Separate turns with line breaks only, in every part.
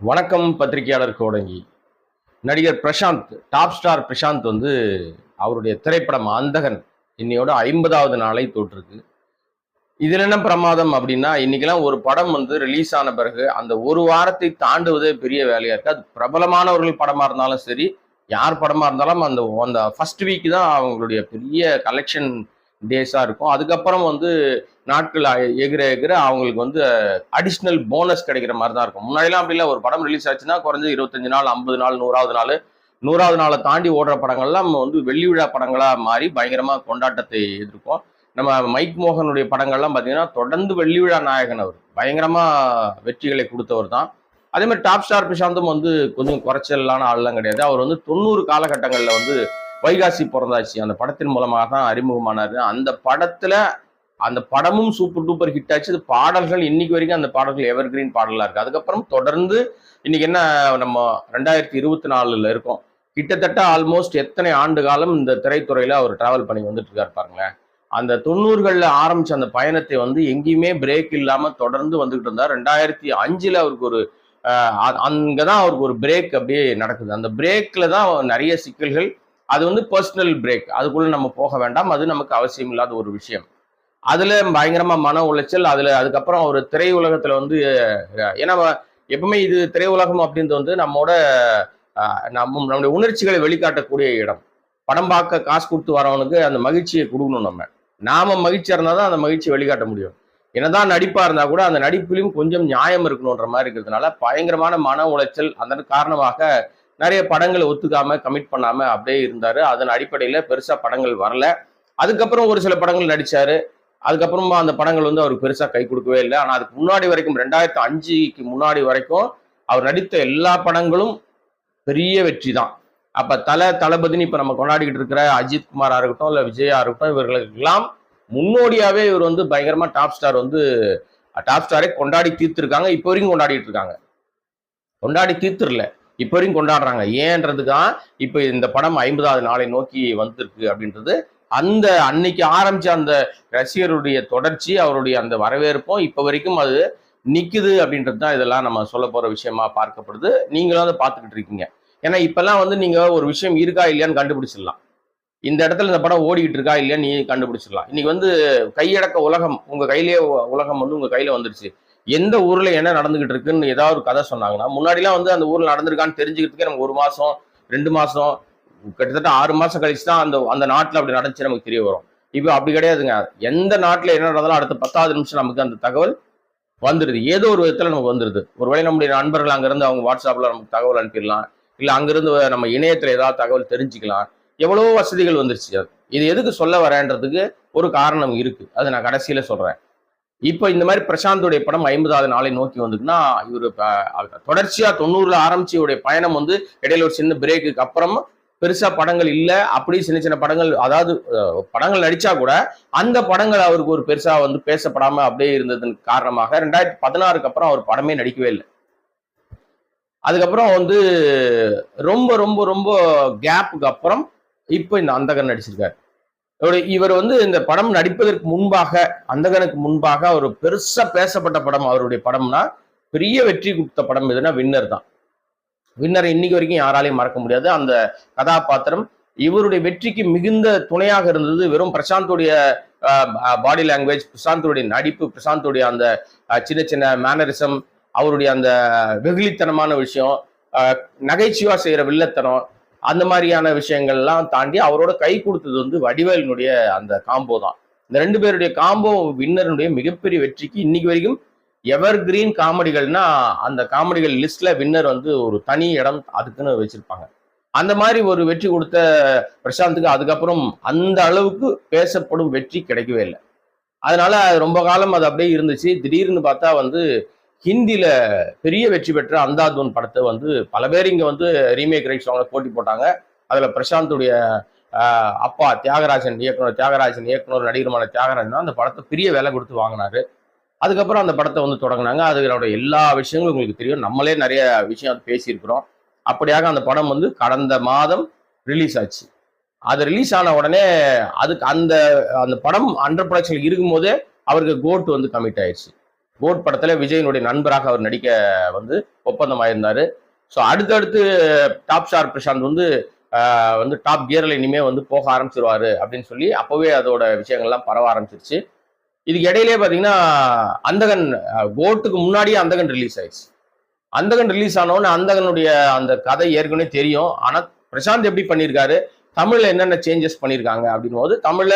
வணக்கம் பத்திரிகையாளர் கோடங்கி. நடிகர் பிரசாந்த் டாப் ஸ்டார் பிரசாந்த் வந்து அவருடைய திரைப்படம் அந்தகன் இன்னையோட ஐம்பதாவது நாளை தோற்றுருக்கு. இதில் என்ன பிரமாதம் அப்படின்னா இன்னைக்கெல்லாம் ஒரு படம் வந்து ரிலீஸ் ஆன பிறகு அந்த ஒரு வாரத்தை தாண்டுவதே பெரிய வேலையாக இருக்குது அது பிரபலமானவர்கள் படமாக இருந்தாலும் சரி யார் படமாக இருந்தாலும் அந்த அந்த ஃபர்ஸ்ட் வீக் தான் அவங்களுடைய பெரிய கலெக்ஷன் டேஸாக இருக்கும். அதுக்கப்புறம் வந்து நாட்கள் எகிற எகிற அவங்களுக்கு வந்து அடிஷ்னல் போனஸ் கிடைக்கிற மாதிரி தான் இருக்கும். முன்னாடிலாம் அப்படி இல்லை. ஒரு படம் ரிலீஸ் ஆச்சுன்னா குறைஞ்சது இருபத்தஞ்சு நாள் ஐம்பது நாள் நூறாவது நாள். நூறாவது நாளை தாண்டி ஓடுற படங்கள்லாம் நம்ம வந்து வெள்ளி விழா படங்களாக மாறி பயங்கரமாக கொண்டாட்டத்தை எதிர்க்கும் நம்ம மைக் மோகனுடைய படங்கள்லாம் பார்த்தீங்கன்னா தொடர்ந்து வெள்ளி விழா நாயகன் அவர். பயங்கரமாக வெற்றிகளை கொடுத்தவர் தான். அதே மாதிரி டாப் ஸ்டார் பிரசாந்தும் வந்து கொஞ்சம் குறைச்சலான ஆள்லாம் கிடையாது. அவர் வந்து தொண்ணூறு காலகட்டங்களில் வந்து வைகாசி பிறந்தாச்சு. அந்த படத்தின் மூலமாக தான் அறிமுகமானார் அந்த படத்தில் அந்த படமும் சூப்பர் டூப்பர் ஹிட் ஆச்சு. அது பாடல்கள் இன்னைக்கு வரைக்கும் அந்த பாடல்கள் எவர் கிரீன் பாடலாக இருக்குது அதுக்கப்புறம் தொடர்ந்து இன்னைக்கு என்ன நம்ம ரெண்டாயிரத்தி இருபத்தி நாலில் இருக்கோம். கிட்டத்தட்ட ஆல்மோஸ்ட் எத்தனை ஆண்டு காலம் இந்த திரைத்துறையில் அவர் டிராவல் பண்ணி வந்துட்டு இருக்காரு பாருங்களேன். அந்த தொண்ணூறுகளில் ஆரம்பித்த அந்த பயணத்தை வந்து எங்கேயுமே பிரேக் இல்லாமல் தொடர்ந்து வந்துகிட்டு இருந்தார். ரெண்டாயிரத்தி அஞ்சில் அவருக்கு ஒரு அங்கே தான் அவருக்கு ஒரு பிரேக் அப்படியே நடக்குது. அந்த பிரேக்கில் தான் நிறைய சிக்கல்கள் அது வந்து பர்சனல் பிரேக் அதுக்குள்ள நம்ம போக வேண்டாம். அது நமக்கு அவசியம் இல்லாத ஒரு விஷயம். அதுல பயங்கரமா மன உளைச்சல் அதுல அதுக்கப்புறம் ஒரு திரையுலகத்துல வந்து ஏன்னா எப்பவுமே இது திரையுலகம் அப்படின்றது வந்து நம்மோட நம்ம நம்முடைய உணர்ச்சிகளை வெளிக்காட்டக்கூடிய இடம். படம் பார்க்க காசு கொடுத்து வரவனுக்கு அந்த மகிழ்ச்சியை கொடுக்கணும் நம்ம. நாம மகிழ்ச்சியா இருந்தால் தான் அந்த மகிழ்ச்சியை வெளிக்காட்ட முடியும். என்னதான் நடிப்பா இருந்தா கூட அந்த நடிப்பிலும் கொஞ்சம் நியாயம் இருக்கணுன்ற மாதிரி இருக்கிறதுனால பயங்கரமான மன உளைச்சல் அதன் காரணமாக நிறைய படங்களை ஒத்துக்காம கமிட் பண்ணாம அப்படியே இருந்தாரு. அதன் அடிப்படையில பெருசா படங்கள் வரல. அதுக்கப்புறம் ஒரு சில படங்கள் நடிச்சாரு. அதுக்கப்புறமா அந்த படங்கள் வந்து அவருக்கு பெருசா கை கொடுக்கவே இல்லை. ஆனா அதுக்கு முன்னாடி வரைக்கும் ரெண்டாயிரத்தி அஞ்சுக்கு முன்னாடி வரைக்கும் அவர் நடித்த எல்லா படங்களும் பெரிய வெற்றி தான். அப்ப தல தளபதினு இப்ப நம்ம கொண்டாடிக்கிட்டு இருக்கிற அஜித் குமாரா இருக்கட்டும் இல்ல விஜயா இருக்கட்டும் இவர்களுக்கெல்லாம் முன்னோடியாவே இவர் வந்து பயங்கரமா டாப் ஸ்டார் வந்து டாப் ஸ்டாரே கொண்டாடி தீர்த்திருக்காங்க. இப்போ வரைக்கும் கொண்டாடிட்டு இருக்காங்க. கொண்டாடி தீர்த்துறல இப்போ வரையும் கொண்டாடுறாங்க. ஏன்றதுதான் இப்போ இந்த படம் ஐம்பதாவது நாளை நோக்கி வந்திருக்கு அப்படின்றது. அந்த அன்னைக்கு ஆரம்பிச்ச அந்த ரசிகருடைய தொடர்ச்சி அவருடைய அந்த வரவேற்பும் இப்போ வரைக்கும் அது நிக்குது அப்படின்றது தான் இதெல்லாம் நம்ம சொல்ல போற விஷயமா பார்க்கப்படுது. நீங்களும் அதை பார்த்துக்கிட்டு இருக்கீங்க. ஏன்னா இப்பெல்லாம் வந்து நீங்க ஒரு விஷயம் இருக்கா இல்லையான்னு கண்டுபிடிச்சிடலாம். இந்த இடத்துல இந்த படம் ஓடிக்கிட்டு இருக்கா இல்லையான்னு நீ கண்டுபிடிச்சிடலாம். இன்னைக்கு வந்து கையடக்க உலகம் உங்க கையிலேயே உலகம் வந்து உங்க கையில வந்துருச்சு. எந்த ஊர்ல என்ன நடந்துகிட்டு இருக்குன்னு ஏதாவது ஒரு கதை சொன்னாங்கன்னா முன்னாடிலாம் வந்து அந்த ஊர்ல நடந்திருக்கான்னு தெரிஞ்சுக்கிறதுக்கே நம்ம ஒரு மாசம் ரெண்டு மாசம் கிட்டத்தட்ட ஆறு மாசம் கழிச்சு தான் அந்த அந்த நாட்டுல அப்படி நடந்துச்சு நமக்கு தெரிய வரும். இப்போ அப்படி கிடையாதுங்க. எந்த நாட்டுல என்ன நடந்தாலும் அடுத்த பத்தாவது நிமிஷம் நமக்கு அந்த தகவல் வந்துடுது ஏதோ ஒரு விதத்துல நமக்கு வந்துடுது ஒருவேளை நம்முடைய நண்பர்கள் அங்கிருந்து அவங்க வாட்ஸ்அப்ல நமக்கு தகவல் அனுப்பிடலாம். இல்லை அங்கிருந்து நம்ம இணையத்துல ஏதாவது தகவல் தெரிஞ்சுக்கலாம். எவ்வளவோ வசதிகள் வந்துருச்சு. அது. இது எதுக்கு சொல்ல வரேன்றதுக்கு ஒரு காரணம் இருக்கு. அதை நான் கடைசியில சொல்றேன். இப்போ இந்த மாதிரி பிரசாந்தோடைய படம் ஐம்பதாவது நாளை நோக்கி வந்துக்குன்னா இவர் தொடர்ச்சியா தொண்ணூறுல ஆரம்பிச்சு இவருடைய பயணம் வந்து இடையில ஒரு சின்ன பிரேக்குக்கு அப்புறம் பெருசா படங்கள் இல்லை. அப்படி சின்ன சின்ன படங்கள் அதாவது படங்கள் நடிச்சா கூட அந்த படங்கள் அவருக்கு ஒரு பெருசா வந்து பேசப்படாம அப்படியே இருந்ததன் காரணமாக ரெண்டாயிரத்தி பதினாறுக்கு அப்புறம் அவர் படமே நடிக்கவே இல்லை. அதுக்கப்புறம் வந்து ரொம்ப ரொம்ப ரொம்ப கேப்புக்கு அப்புறம் இப்போ இந்த அந்தகர் நடிச்சிருக்காரு. இவர் வந்து இந்த படம் நடிப்பதற்கு முன்பாக அந்தகனுக்கு முன்பாக அவர் பெருசா பேசப்பட்ட படம் அவருடைய படம்னா பெரிய வெற்றி கொடுத்த படம் எதுனா வின்னர் தான். வின்னர் இன்னைக்கு வரைக்கும் யாராலையும் மறக்க முடியாது. அந்த கதாபாத்திரம் இவருடைய வெற்றிக்கு மிகுந்த துணையாக இருந்தது வெறும் பிரசாந்தோடைய பாடி லாங்குவேஜ் பிரசாந்தோடைய நடிப்பு பிரசாந்தோடைய அந்த சின்ன சின்ன மேனரிசம் அவருடைய அந்த வெகுளித்தனமான விஷயம் நகைச்சுவா செய்கிற வில்லத்தனம் அந்த மாதிரியான விஷயங்கள்லாம் தாண்டி அவரோட கை கொடுத்தது வந்து வடிவேலினுடைய அந்த காம்போ தான். இந்த ரெண்டு பேருடைய காம்போ வின்னருடைய மிகப்பெரிய வெற்றிக்கு இன்னைக்கு வரைக்கும் எவர் கிரீன் காமெடிகள்னா அந்த காமெடிகள் லிஸ்ட்ல வின்னர் வந்து ஒரு தனி இடம் அதுக்குன்னு வச்சிருப்பாங்க. அந்த மாதிரி ஒரு வெற்றி கொடுத்த பிரசாந்துக்கு அதுக்கப்புறம் அந்த அளவுக்கு பேசப்படும் வெற்றி கிடைக்கவே இல்லை. அதனால ரொம்ப காலம் அது அப்படியே இருந்துச்சு. திடீர்னு பார்த்தா வந்து ஹிந்தியில் பெரிய வெற்றி பெற்ற அந்தாதூன் படத்தை வந்து பல பேர் இங்க வந்து ரீமேக் ரைட்ஸ் வாங்க போட்டி போட்டாங்க. அதுல பிரசாந்துடைய அப்பா தியாகராஜன் இயக்குனர் தியாகராஜன் இயக்குனர் நடிகருமான தியாகராஜன் தான் அந்த படத்தை பெரிய வேலை கொடுத்து வாங்கினாரு. அதுக்கப்புறம் அந்த படத்தை வந்து தொடங்கினாங்க. அதோட எல்லா விஷயங்களும் உங்களுக்கு தெரியும். நம்மளே நிறைய விஷயம் வந்து பேசியிருக்கிறோம். அப்படியாக அந்த படம் வந்து கடந்த மாதம் ரிலீஸ் ஆச்சு. அது ரிலீஸ் ஆன உடனே அதுக்கு அந்த அந்த படம் அண்டர் ப்ரொடக்ஷனில் இருக்கும்போதே அவருக்கு கோட் வந்து கமிட் ஆயிடுச்சு கோட் படத்துல விஜயனுடைய நண்பராக அவர் நடிக்க வந்து ஒப்பந்தம் ஆயிருந்தாரு ஸோ அடுத்தடுத்து டாப் ஸ்டார் பிரசாந்த் வந்து வந்து டாப் கியர்ல இனிமே வந்து போக ஆரம்பிச்சிருவாரு அப்படின்னு சொல்லி அப்பவே அதோட விஷயங்கள்லாம் பரவ ஆரம்பிச்சிருச்சு. இதுக்கு இடையிலே பாத்தீங்கன்னா அந்தகன் கோட்டுக்கு முன்னாடியே அந்தகன் ரிலீஸ் ஆயிடுச்சு அந்தகன் ரிலீஸ் ஆனவுடனே அந்தகனுடைய அந்த கதை ஏற்கனவே தெரியும். ஆனா பிரசாந்த் எப்படி பண்ணியிருக்காரு தமிழ்ல என்னென்ன சேஞ்சஸ் பண்ணியிருக்காங்க அப்படின் போது தமிழ்ல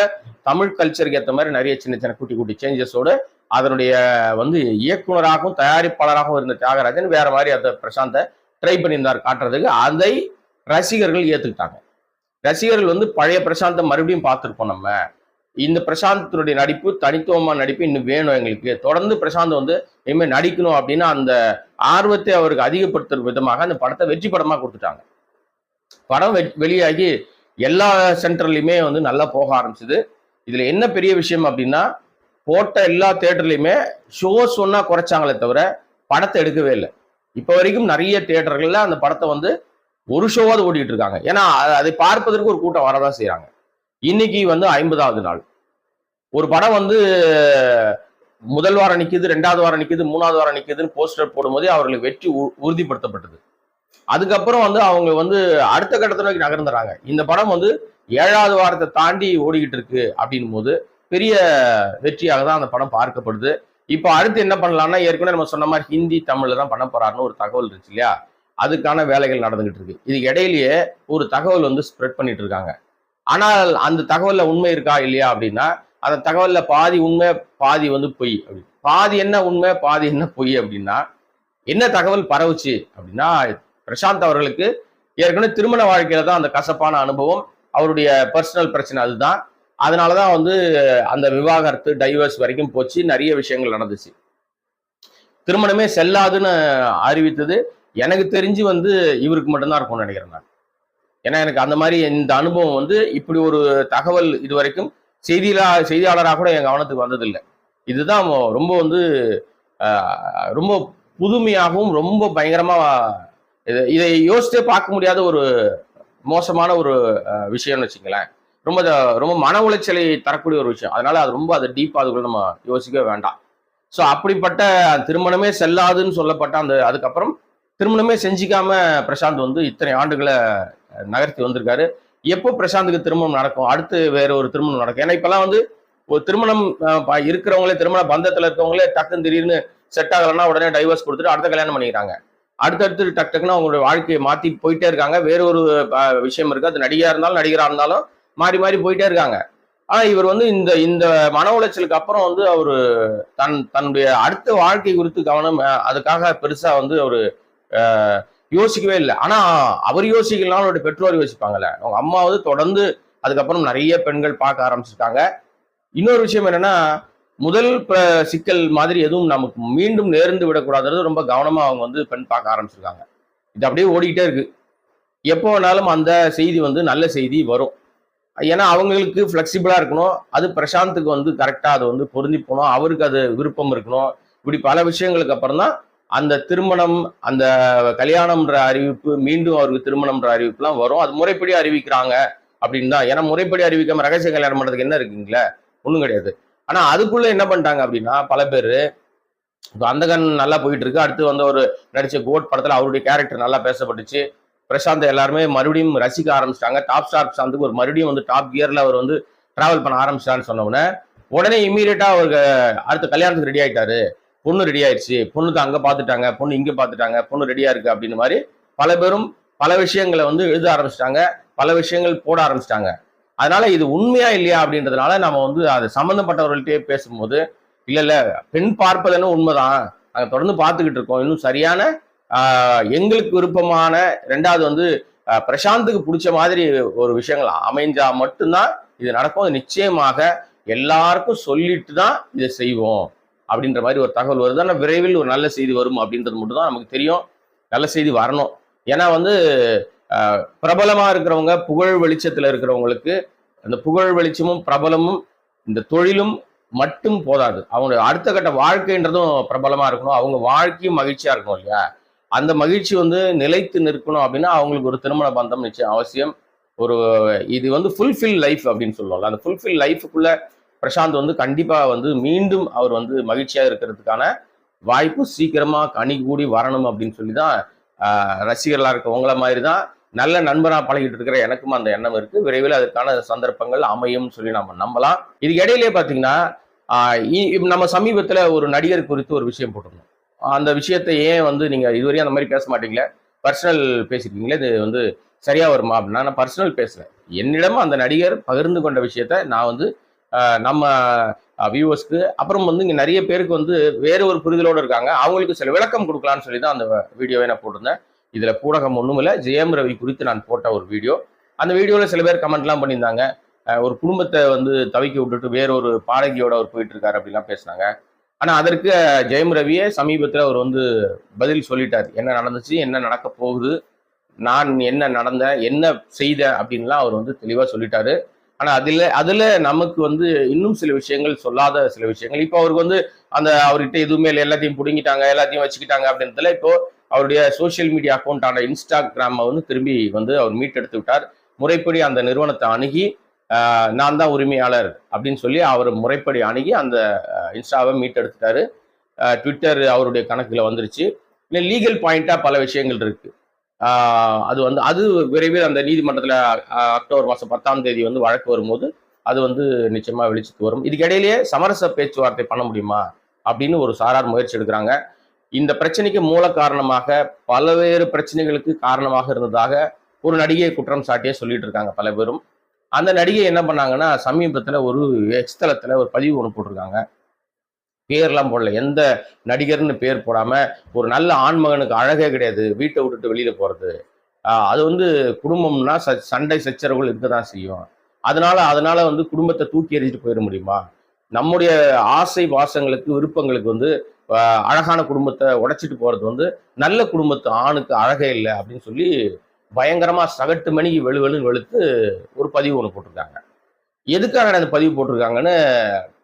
தமிழ் கல்ச்சருக்கு ஏற்ற மாதிரி நிறைய சின்ன சின்ன குட்டி குட்டி சேஞ்சஸோடு அதனுடைய வந்து இயக்குனராகவும் தயாரிப்பாளராகவும் இருந்த தியாகராஜன் வேற மாதிரி அந்த பிரசாந்தை ட்ரை பண்ணியிருந்தார் காட்டுறதுக்கு. அதை ரசிகர்கள் ஏற்றுக்கிட்டாங்க ரசிகர்கள் வந்து பழைய பிரசாந்தை மறுபடியும் பார்த்துருப்போம் நம்ம. இந்த பிரசாந்தனுடைய நடிப்பு தனித்துவமான நடிப்பு இன்னும் வேணும் எங்களுக்கு. தொடர்ந்து பிரசாந்த் வந்து இனிமேல் நடிக்கணும் அப்படின்னா அந்த ஆர்வத்தை அவருக்கு அதிகப்படுத்துற விதமாக அந்த படத்தை வெற்றி படமாக கொடுத்துட்டாங்க. படம் வெ- வெளியாகி எல்லா சென்டர்லையுமே வந்து நல்லா போக ஆரம்பிச்சுது. இதில் என்ன பெரிய விஷயம் அப்படின்னா போட்ட எல்லா தேட்டர்லையுமே ஷோஸ் ஒன்றா குறைச்சாங்களே தவிர படத்தை எடுக்கவே இல்லை. இப்போ வரைக்கும் நிறைய தேட்டர்களில் அந்த படத்தை வந்து ஒரு ஷோவாவது ஓடிட்டு இருக்காங்க. ஏன்னா அதை பார்ப்பதற்கு ஒரு கூட்டம் வரதான் செய்கிறாங்க இன்னைக்கு வந்து ஐம்பதாவது நாள். ஒரு படம் வந்து முதல் வாரம் நிற்கிது ரெண்டாவது வாரம் நிற்கிது மூணாவது வாரம் நிற்கிதுன்னு போஸ்டர் போடும்போதே அவர்களுக்கு வெற்றி உ- உறுதிப்படுத்தப்பட்டது. அதுக்கப்புறம் வந்து அவங்க வந்து அடுத்த கட்டத்தை நோக்கி நகர்ந்துறாங்க. இந்த படம் வந்து ஏழாவது வாரத்தை தாண்டி ஓடிக்கிட்டு இருக்கு அப்படின்னும் போது பெரிய வெற்றியாக தான் அந்த படம் பார்க்கப்படுது. இப்போ அடுத்து என்ன பண்ணலாம்னா ஏற்கனவே நம்ம சொன்ன மாதிரி ஹிந்தி தமிழ்ல தான் பண்ண போறாருன்னு ஒரு தகவல் இருந்துச்சு இல்லையா? அதுக்கான வேலைகள் நடந்துகிட்டு இருக்கு. இதுக்கு இடையிலேயே ஒரு தகவல் வந்து ஸ்ப்ரெட் பண்ணிட்டு இருக்காங்க. ஆனால் அந்த தகவல்ல உண்மை இருக்கா இல்லையா அப்படின்னா அந்த தகவல்ல பாதி உண்மை பாதி வந்து பொய் அப்படி பாதி என்ன உண்மை பாதி என்ன பொய் அப்படின்னா என்ன தகவல் பரவுச்சு அப்படின்னா பிரசாந்த் அவர்களுக்கு ஏற்கனவே திருமண வாழ்க்கையில தான் அந்த கசப்பான அனுபவம் அவருடைய பர்சனல் பிரச்சனை அதுதான். அதனாலதான் வந்து அந்த விவாகரத்து டைவர்ஸ் வரைக்கும் போச்சு. நிறைய விஷயங்கள் நடந்துச்சு. திருமணமே செல்லாதுன்னு அறிவித்தது. எனக்கு தெரிஞ்சு வந்து இவருக்கு மட்டும்தான் இருக்கும்னு நினைக்கிறேன் நான். ஏன்னா எனக்கு அந்த மாதிரி இந்த அனுபவம் வந்து இப்படி ஒரு தகவல் இது வரைக்கும் செய்தியா செய்தியாளராக கூட என் கவனத்துக்கு வந்ததில்லை. இதுதான் ரொம்ப வந்து ரொம்ப புதுமையாகவும் ரொம்ப பயங்கரமாக இதை- இதை யோசிச்சே பார்க்க முடியாத ஒரு மோசமான ஒரு விஷயம்னு வச்சுங்களேன். ரொம்ப ரொம்ப மன உளைச்சலை தரக்கூடிய ஒரு விஷயம். அதனால அது ரொம்ப அதை டீப்பாக அதுக்குள்ள நம்ம யோசிக்கவே வேண்டாம். ஸோ அப்படிப்பட்ட திருமணமே செல்லாதுன்னு சொல்லப்பட்ட அந்த அதுக்கப்புறம் திருமணமே செஞ்சிக்காம பிரசாந்த் வந்து இத்தனை ஆண்டுகளை நகர்த்தி வந்திருக்காரு. எப்போ பிரசாந்துக்கு திருமணம் நடக்கும்? அடுத்து வேற ஒரு திருமணம் நடக்கும்? ஏன்னா இப்பெல்லாம் வந்து ஒரு திருமணம் இருக்கிறவங்களே திருமண பந்தத்தில் இருக்கவங்களே டக்குன்னு திடீர்னு செட் ஆகலைன்னா உடனே டைவர்ஸ் கொடுத்துட்டு அடுத்த கல்யாணம் பண்ணிக்கிறாங்க. அடுத்தடுத்து டக் டக்குன்னு அவங்களுடைய வாழ்க்கையை மாற்றி போயிட்டே இருக்காங்க. வேற ஒரு விஷயம் இருக்குது அது நடிகையாக இருந்தாலும் நடிகராக இருந்தாலும் மாறி மாறி போயிட்டே இருக்காங்க. ஆனா இவர் வந்து இந்த இந்த மன உளைச்சலுக்கு அப்புறம் வந்து அவரு தன் தன்னுடைய அடுத்த வாழ்க்கை குறித்து கவனம் அதுக்காக பெருசா வந்து அவரு யோசிக்கவே இல்லை. ஆனா அவர் யோசிக்கலாம் அவருடைய பெற்றோர் யோசிப்பாங்கல்ல. அவங்க அம்மா வந்து தொடர்ந்து அதுக்கப்புறம் நிறைய பெண்கள் பார்க்க ஆரம்பிச்சிருக்காங்க. இன்னொரு விஷயம் என்னன்னா முதல் சிக்கல் மாதிரி எதுவும் நமக்கு மீண்டும் நேர்ந்து விடக்கூடாதுன்றது ரொம்ப கவனமா அவங்க வந்து பெண் பார்க்க ஆரம்பிச்சிருக்காங்க. இது அப்படியே ஓடிக்கிட்டே இருக்கு. எப்போ வேணாலும் அந்த செய்தி வந்து நல்ல செய்தி வரும். ஏன்னா அவங்களுக்கு ஃப்ளெக்சிபிளாக இருக்கணும். அது பிரசாந்துக்கு வந்து கரெக்டாக அதை வந்து பொருந்தி போகணும். அவருக்கு அது விருப்பம் இருக்கணும். இப்படி பல விஷயங்களுக்கு அப்புறம் தான் அந்த திருமணம் அந்த கல்யாணம்ன்ற அறிவிப்பு மீண்டும் அவருக்கு திருமணம்ன்ற அறிவிப்புலாம் வரும். அது முறைப்படி அறிவிக்கிறாங்க அப்படின்னு தான். ஏன்னா முறைப்படி அறிவிக்காம ரகசிய கல்யாணம் பண்ணுறதுக்கு என்ன இருக்குங்களே? ஒன்றும் கிடையாது. ஆனால் அதுக்குள்ளே என்ன பண்ணிட்டாங்க அப்படின்னா பல பேர் இப்போ அந்தகன் நல்லா போயிட்டு இருக்கு. அடுத்து வந்து ஒரு நடிச்ச கோட் படத்தில் அவருடைய கேரக்டர் நல்லா பேசப்பட்டுச்சு. பிரசாந்த் எல்லாருமே மறுபடியும் ரசிக்க ஆரம்பிச்சிட்டாங்க. டாப் ஸ்டார் பிரசாந்துக்கு ஒரு மறுபடியும் வந்து டாப் கியரில் அவர் வந்து ட்ராவல் பண்ண ஆரம்பிச்சிட்டான்னு சொன்ன உடனே இம்மீடியட்டாக அவருக்கு அடுத்த கல்யாணத்துக்கு ரெடி ஆகிட்டாரு பொண்ணு ரெடி ஆயிடுச்சு. பொண்ணுக்கு அங்கே பார்த்துட்டாங்க பொண்ணு இங்கே பார்த்துட்டாங்க பொண்ணு ரெடியாக இருக்கு அப்படின்னு மாதிரி பல பேரும் பல விஷயங்களை வந்து எழுத ஆரம்பிச்சிட்டாங்க. பல விஷயங்கள் போட ஆரம்பிச்சிட்டாங்க. அதனால இது உண்மையா இல்லையா அப்படின்றதுனால நம்ம வந்து அது சம்மந்தப்பட்டவர்கள்ட்டே பேசும்போது இல்லை இல்லை பெண் பார்ப்பதுன்னு உண்மைதான். நாங்கள் தொடர்ந்து பார்த்துக்கிட்டு இருக்கோம். இன்னும் சரியான எங்களுக்கு விருப்பமான ரெண்டாவது வந்து பிரசாந்துக்கு பிடிச்ச மாதிரி ஒரு விஷயங்கள்? அமைஞ்சா மட்டும்தான் இது நடக்கும். அது நிச்சயமாக எல்லாருக்கும் சொல்லிட்டு தான் இதை செய்வோம். அப்படின்ற மாதிரி ஒரு தகவல் வருது. ஆனால் விரைவில் ஒரு நல்ல செய்தி வரும் அப்படின்றது மட்டும் தான் நமக்கு தெரியும். நல்ல செய்தி வரணும். ஏன்னா வந்து பிரபலமாக இருக்கிறவங்க புகழ் வெளிச்சத்தில் இருக்கிறவங்களுக்கு அந்த புகழ் வெளிச்சமும் பிரபலமும் இந்த தொழிலும் மட்டும் போதாது. அவங்க அடுத்த கட்ட வாழ்க்கைன்றதும் பிரபலமாக இருக்கணும். அவங்க வாழ்க்கையும் மகிழ்ச்சியாக இருக்கணும் இல்லையா? அந்த மகிழ்ச்சி வந்து நிலைத்து நிற்கணும் அப்படின்னா அவங்களுக்கு ஒரு திருமண பந்தம் நிச்சயம் அவசியம். ஒரு இது வந்து ஃபுல்ஃபில் லைஃப் அப்படின்னு சொல்லுவாங்க அந்த ஃபுல்ஃபில் லைஃபுக்குள்ள பிரசாந்த் வந்து கண்டிப்பாக வந்து மீண்டும் அவர் வந்து மகிழ்ச்சியாக இருக்கிறதுக்கான வாய்ப்பு சீக்கிரமாக கனி கூடி வரணும் அப்படின்னு சொல்லி தான் ரசிகர்களாக ரசிகர்களா இருக்கவங்கள மாதிரி தான் நல்ல நண்பராக பழகிட்டு இருக்கிற எனக்கும் அந்த எண்ணம் இருக்கு. விரைவில் அதற்கான சந்தர்ப்பங்கள் அமையும் சொல்லி நம்ம நம்பலாம். இதுக்கு இடையிலே பார்த்தீங்கன்னா இ- நம்ம சமீபத்தில் ஒரு நடிகர் குறித்து ஒரு விஷயம் போட்டிருந்தோம். அந்த விஷயத்தை ஏன் வந்து நீங்க இதுவரையும் அந்த மாதிரி பேச மாட்டீங்களே? பர்சனல் பேசிருக்கீங்களே? இது வந்து சரியா வருமா அப்படின்னா நான் பர்சனல் பேசுறேன். என்னிடம் அந்த நடிகர் பகிர்ந்து கொண்ட விஷயத்த நான் வந்து நம்ம வியூவர்ஸ்க்கு அப்புறம் வந்து இங்கே நிறைய பேருக்கு வந்து வேற ஒரு புரிதலோடு இருக்காங்க. அவங்களுக்கு சில விளக்கம் கொடுக்கலாம்னு சொல்லி தான் அந்த வீடியோவை நான் போட்டிருந்தேன். இதில் பூடகம் ஒன்றும் இல்லை ஜெயம் ரவி குறித்து நான் போட்ட ஒரு வீடியோ. அந்த வீடியோவில் சில பேர் கமெண்ட்லாம் பண்ணியிருந்தாங்க. ஒரு குடும்பத்தை வந்து தவிக்க விட்டுட்டு வேற ஒரு பாடகியோட அவர் போயிட்டு இருக்காரு அப்படிலாம் பேசினாங்க. ஆனால் அதற்கு ஜெயம் ரவியே சமீபத்தில் அவர் வந்து பதில் சொல்லிட்டார். என்ன நடந்துச்சு என்ன நடக்க போகுது நான் என்ன நடந்தேன் என்ன செய்தேன் அப்படின்லாம் அவர் வந்து தெளிவாக சொல்லிட்டாரு. ஆனால் அதில் அதில் நமக்கு வந்து இன்னும் சில விஷயங்கள் சொல்லாத சில விஷயங்கள். இப்போ அவருக்கு வந்து அந்த அவர்கிட்ட எதுவுமே இல்லை எல்லாத்தையும் பிடுங்கிட்டாங்க எல்லாத்தையும் வச்சுக்கிட்டாங்க அப்படின்றதுல இப்போ அவருடைய சோஷியல் மீடியா அக்கௌண்டான இன்ஸ்டாகிராமை வந்து திரும்பி வந்து அவர் மீட்டெடுத்து விட்டார். முறைப்படி அந்த நிறுவனத்தை அணுகி நான் தான் உரிமையாளர் அப்படின்னு சொல்லி அவர் முறைப்படி அணுகி அந்த இன்ஸ்டாவை மீட்டெடுத்துட்டாரு. ட்விட்டர் அவருடைய கணக்கில் வந்துருச்சு. இல்லை லீகல் பாயிண்ட்டாக பல விஷயங்கள் இருக்குது அது வந்து அது விரைவில் அந்த நீதிமன்றத்தில் அக்டோபர் மாதம் பத்தாம் தேதி வந்து வழக்கு வரும்போது அது வந்து நிச்சயமாக வெளிச்சத்துக்கு வரும். இதுக்கிடையிலேயே சமரச பேச்சுவார்த்தை பண்ண முடியுமா அப்படின்னு ஒரு சாரார் முயற்சி எடுக்கிறாங்க. இந்த பிரச்சனைக்கு மூல காரணமாக பல்வேறு பிரச்சனைகளுக்கு காரணமாக இருந்ததாக ஒரு நடிகை குற்றம் சாட்டியே சொல்லிட்டு இருக்காங்க பல பேரும். அந்த நடிகை என்ன பண்ணாங்கன்னா சமீபத்தில் ஒரு எக்ஸ்தலத்தில் ஒரு பதிவு ஒன்று போட்டிருக்காங்க. பேர்லாம் போடல. எந்த நடிகர்னு பேர் போடாமல் ஒரு நல்ல ஆண்மகனுக்கு அழகே கிடையாது. வீட்டை விட்டுட்டு வெளியில் போகிறது அது வந்து குடும்பம்னா ச- சண்டை சச்சரவுகள் இருக்க தான் செய்யும். அதனால அதனால வந்து குடும்பத்தை தூக்கி எறிஞ்சிட்டு போயிட முடியுமா? நம்முடைய ஆசை வாசங்களுக்கு விருப்பங்களுக்கு வந்து அழகான குடும்பத்தை உடைச்சிட்டு போகிறது வந்து நல்ல குடும்பத்து ஆணுக்கு அழகே இல்லை அப்படின்னு சொல்லி பயங்கரமாக சகட்டு மணிக்கு வெளுவெளுன்னு வெளுத்து ஒரு பதிவு ஒன்று போட்டிருக்காங்க. எதுக்காக அந்த பதிவு போட்டிருக்காங்கன்னு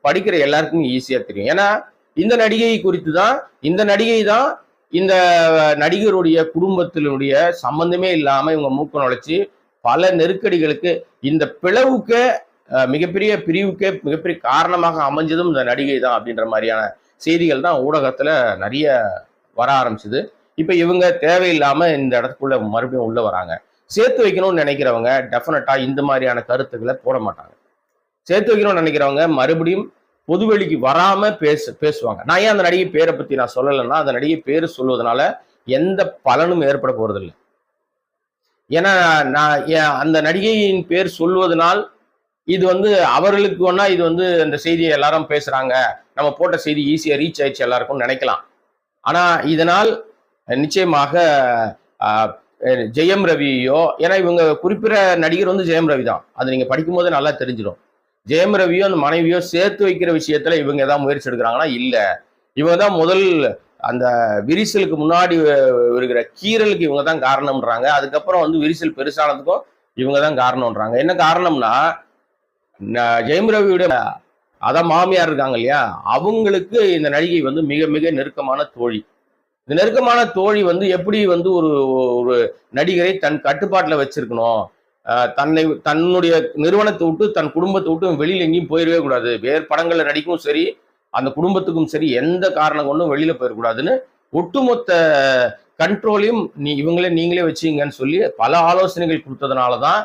படிக்கிற எல்லாருக்குமே ஈஸியாக தெரியும். ஏன்னா இந்த நடிகை குறித்து தான் இந்த நடிகை தான் இந்த நடிகருடைய குடும்பத்தினுடைய சம்பந்தமே இல்லாமல் இவங்க மூக்க நுழைச்சி பல நெருக்கடிகளுக்கு இந்த பிளவுக்கு மிகப்பெரிய பிரிவுக்கே மிகப்பெரிய காரணமாக அமைஞ்சதும் இந்த நடிகை தான் அப்படின்ற மாதிரியான செய்திகள் தான் ஊடகத்தில் நிறைய வர ஆரம்பிச்சது. இப்போ இவங்க தேவையில்லாம இந்த இடத்துக்குள்ள மறுபடியும் உள்ள வராங்க. சேர்த்து வைக்கணும்னு நினைக்கிறவங்க டெஃபினட்டா இந்த மாதிரியான கருத்துக்களை போட மாட்டாங்க. சேர்த்து வைக்கணும்னு நினைக்கிறவங்க மறுபடியும் பொதுவெளிக்கு வராம பேச பேசுவாங்க. நான் ஏன் அந்த நடிகை பேரை பத்தி நான் சொல்லலைன்னா அந்த நடிகை பேர் சொல்வதனால எந்த பலனும் ஏற்பட போறதில்லை. ஏன்னா நான் ஏன் அந்த நடிகையின் பேர் சொல்வதனால் இது வந்து அவர்களுக்கு ஒன்னா இது வந்து அந்த செய்தியை எல்லாரும் பேசுறாங்க. நம்ம போட்ட செய்தி ஈஸியா ரீச் ஆயிடுச்சு எல்லாருக்கும் நினைக்கலாம். ஆனா இதனால் நிச்சயமாக ஜெயம் ரவியோ ஏன்னா இவங்க குறிப்பிட்ட நடிகர் வந்து ஜெயம் ரவி தான். அது நீங்கள் படிக்கும் போதே நல்லா தெரிஞ்சிடும். ஜெயம் ரவியோ அந்த மனைவியோ சேர்த்து வைக்கிற விஷயத்துல இவங்க ஏதாவது முயற்சி எடுக்கிறாங்கன்னா இல்லை. இவங்க தான் முதல் அந்த விரிசலுக்கு முன்னாடி இருக்கிற கீறலுக்கு இவங்க தான் காரணம்ன்றாங்க. அதுக்கப்புறம் வந்து விரிசல் பெருசானதுக்கும் இவங்க தான் காரணம்ன்றாங்க. என்ன காரணம்னா ந- ஜெயம் ரவியுடைய அதான் மாமியார் இருக்காங்க இல்லையா? அவங்களுக்கு இந்த நடிகை வந்து மிக மிக நெருக்கமான தோழி. இந்த நெருக்கமான தோழி வந்து எப்படி வந்து ஒரு ஒரு நடிகரை தன் கட்டுப்பாட்டில் வச்சிருக்கணும்? தன்னை தன்னுடைய நிறுவனத்தை விட்டு தன் குடும்பத்தை விட்டு வெளியில் எங்கேயும் போயிடவே கூடாது. வேறு படங்களில் நடிக்கவும் சரி அந்த குடும்பத்துக்கும் சரி எந்த காரணம் கொண்டும் வெளியில் போயிடக்கூடாதுன்னு ஒட்டுமொத்த கண்ட்ரோலையும் நீ இவங்களே நீங்களே வச்சுங்கன்னு சொல்லி பல ஆலோசனைகள் கொடுத்ததுனால தான்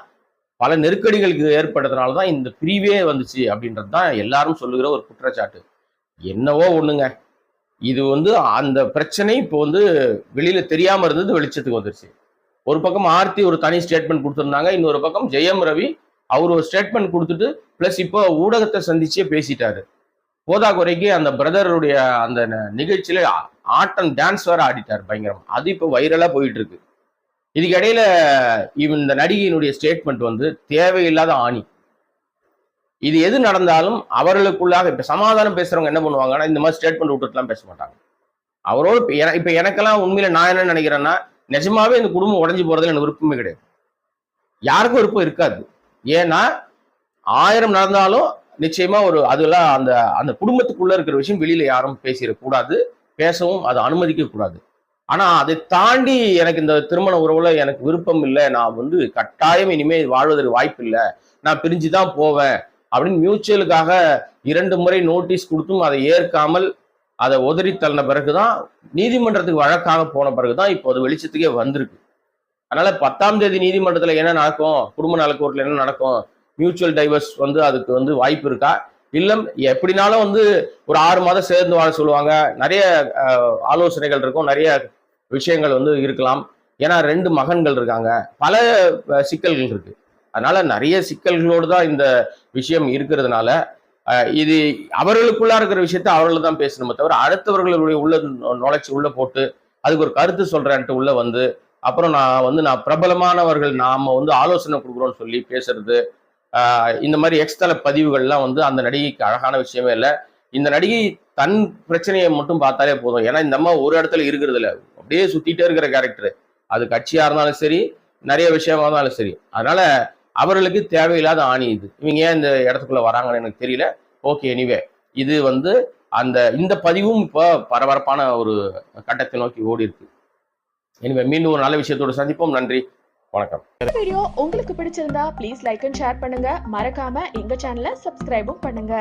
பல நெருக்கடிகளுக்கு ஏற்பட்டதுனால தான் இந்த பிரிவே வந்துச்சு அப்படின்றது தான் எல்லாரும் சொல்லுகிற ஒரு குற்றச்சாட்டு. என்னவோ ஒன்றுங்க இது வந்து அந்த பிரச்சனை இப்போ வந்து வெளியில தெரியாம இருந்தது வெளிச்சத்துக்கு வந்துருச்சு. ஒரு பக்கம் ஆர்த்தி ஒரு தனி ஸ்டேட்மெண்ட் கொடுத்துருந்தாங்க இன்னொரு பக்கம் ஜெயம் ரவி அவர் ஒரு ஸ்டேட்மெண்ட் கொடுத்துட்டு பிளஸ் இப்போ ஊடகத்தை சந்திச்சே பேசிட்டாரு. போதா குறைக்கு அந்த பிரதருடைய அந்த ந- நிகழ்ச்சியில ஆட்டம் டான்ஸ் வேற ஆடிட்டார் பயங்கரம். அது இப்போ வைரலா போயிட்டு இருக்கு இதுக்கிடையில இவன் இந்த நடிகையினுடைய ஸ்டேட்மெண்ட் வந்து தேவையில்லாத ஆணி. இது எது நடந்தாலும் அவர்களுக்குள்ளாக இப்போ சமாதானம் பேசுறவங்க என்ன பண்ணுவாங்கன்னா இந்த மாதிரி ஸ்டேட்மெண்ட் விட்டுட்டுலாம் பேச மாட்டாங்க. அவரோட இப்போ எனக்கெல்லாம் உண்மையில நான் என்ன நினைக்கிறேன்னா நிஜமாவே இந்த குடும்பம் உடஞ்சி போறதுல எனக்கு விருப்பமே கிடையாது. யாருக்கும் விருப்பம் இருக்காது. ஏன்னா ஆயிரம் நடந்தாலும் நிச்சயமா ஒரு அதெல்லாம் அந்த அந்த குடும்பத்துக்குள்ள இருக்கிற விஷயம் வெளியில யாரும் பேசிடக்கூடாது. பேசவும் அதை அனுமதிக்க கூடாது. ஆனா அதை தாண்டி எனக்கு இந்த திருமண உறவுல எனக்கு விருப்பம் இல்லை. நான் வந்து கட்டாயம் இனிமே வாழ்வதற்கு வாய்ப்பு இல்லை நான் பிரிஞ்சு தான் போவேன். அப்படின்னு மியூச்சுவலுக்காக இரண்டு முறை நோட்டீஸ் கொடுத்தும் அதை ஏற்காமல் அதை உதறி தள்ளின பிறகுதான் நீதிமன்றத்துக்கு வழக்காக போன பிறகுதான் இப்போ அது வெளிச்சத்துக்கே வந்திருக்கு. அதனால பத்தாம் தேதி நீதிமன்றத்தில் என்ன நடக்கும்? குடும்ப நல என்ன நடக்கும்? மியூச்சுவல் டைவர்ஸ் வந்து அதுக்கு வந்து வாய்ப்பு இருக்கா? இல்லம் எப்படினாலும் வந்து ஒரு ஆறு மாதம் சேர்ந்து வாழ சொல்லுவாங்க. நிறைய ஆலோசனைகள் இருக்கும். நிறைய விஷயங்கள் வந்து இருக்கலாம். ஏன்னா ரெண்டு மகன்கள் இருக்காங்க. பல சிக்கல்கள் இருக்குது அதனால நிறைய சிக்கல்களோடு தான் இந்த விஷயம் இருக்கிறதுனால இது அவர்களுக்குள்ளா இருக்கிற விஷயத்த அவர்கள் தான் பேசணுமே தவிர அடுத்தவர்களுடைய உள்ள நுழைச்சி உள்ள போட்டு அதுக்கு ஒரு கருத்து சொல்றேன்ட்டு உள்ள வந்து அப்புறம் நான் வந்து நான் பிரபலமானவர்கள் நாம வந்து ஆலோசனை கொடுக்குறோம்னு சொல்லி பேசுறது இந்த மாதிரி எக்ஸ்தல பதிவுகள்லாம் வந்து அந்த நடிகைக்கு அழகான விஷயமே இல்லை. இந்த நடிகை தன் பிரச்சனையை மட்டும் பார்த்தாலே போதும். ஏன்னா இந்த அம்மா ஒரு இடத்துல இருக்கிறது இல்லை. அப்படியே சுத்திட்டே இருக்கிற கேரக்டர் அது கட்சியா இருந்தாலும் சரி நிறைய விஷயமா இருந்தாலும் சரி. அதனால அவர்களுக்கு தேவையில்லாத ஆணி இது. இவங்க ஏன் இந்த இடத்துக்குள்ள வராங்கன்னு எனக்கு தெரியல. ஓகே எனிவே இது வந்து அந்த இந்த பதிவும் இப்போ பரபரப்பான ஒரு கட்டத்தை நோக்கி ஓடி இருக்கு எனிவே மீண்டும் ஒரு நல்ல விஷயத்தோடு சந்திப்போம். நன்றி. வணக்கம்.
வீடியோ உங்களுக்கு பிடிச்சிருந்தா ப்ளீஸ் லைக் அண்ட் ஷேர் பண்ணுங்க. மறக்காம எங்க சேனலை சப்ஸ்கிரைபும் பண்ணுங்க.